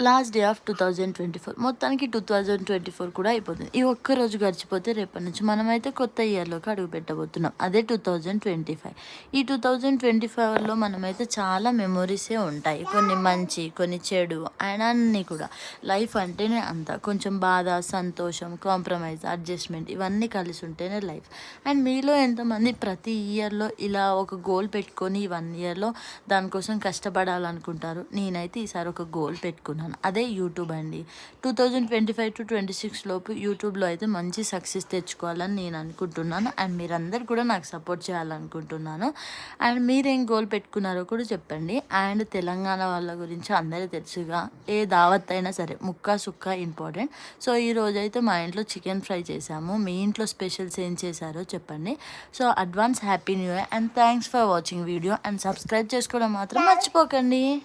Last day of two thousand twenty four. మొత్తానికి two thousand twenty four కూడా అయిపోతుంది. ఈ ఒక్క రోజు గడిచిపోతే రేపటి నుంచి మనమైతే కొత్త ఇయర్లోకి అడుగు పెట్టబోతున్నాం. అదే టూ థౌజండ్ ట్వంటీ ఫైవ్. ఈ టూ థౌజండ్ ట్వంటీ ఫైవ్లో మనమైతే చాలా మెమొరీసే ఉంటాయి. కొన్ని మంచి కొన్ని చెడు అండ్ అన్నీ కూడా. లైఫ్ అంటేనే అంత. కొంచెం బాధ సంతోషం కాంప్రమైజ్ అడ్జస్ట్మెంట్ ఇవన్నీ కలిసి ఉంటేనే లైఫ్. అండ్ మీలో ఎంతమంది ప్రతి ఇయర్లో ఇలా ఒక గోల్ పెట్టుకొని ఈ వన్ ఇయర్లో దానికోసం కష్టపడాలనుకుంటారు? నేనైతే ఈసారి ఒక గోల్ పెట్టుకున్నాను. అదే యూట్యూబ్ అండి. Two thousand twenty five to twenty six లోపు యూట్యూబ్లో అయితే మంచి సక్సెస్ తెచ్చుకోవాలని నేను అనుకుంటున్నాను. అండ్ మీరందరు కూడా నాకు సపోర్ట్ చేయాలనుకుంటున్నాను. అండ్ మీరేం గోల్ పెట్టుకున్నారో కూడా చెప్పండి. అండ్ తెలంగాణ వాళ్ళ గురించి అందరూ తెలుసుగా. ఏ దావత్ అయినా సరే ముక్క సుక్క ఇంపార్టెంట్. సో ఈ రోజు అయితే మా ఇంట్లో చికెన్ ఫ్రై చేశాము. మీ ఇంట్లో స్పెషల్స్ ఏం చేశారో చెప్పండి. So advance happy new year and thanks for watching video. And subscribe చేసుకోవడం మాత్రం మర్చిపోకండి.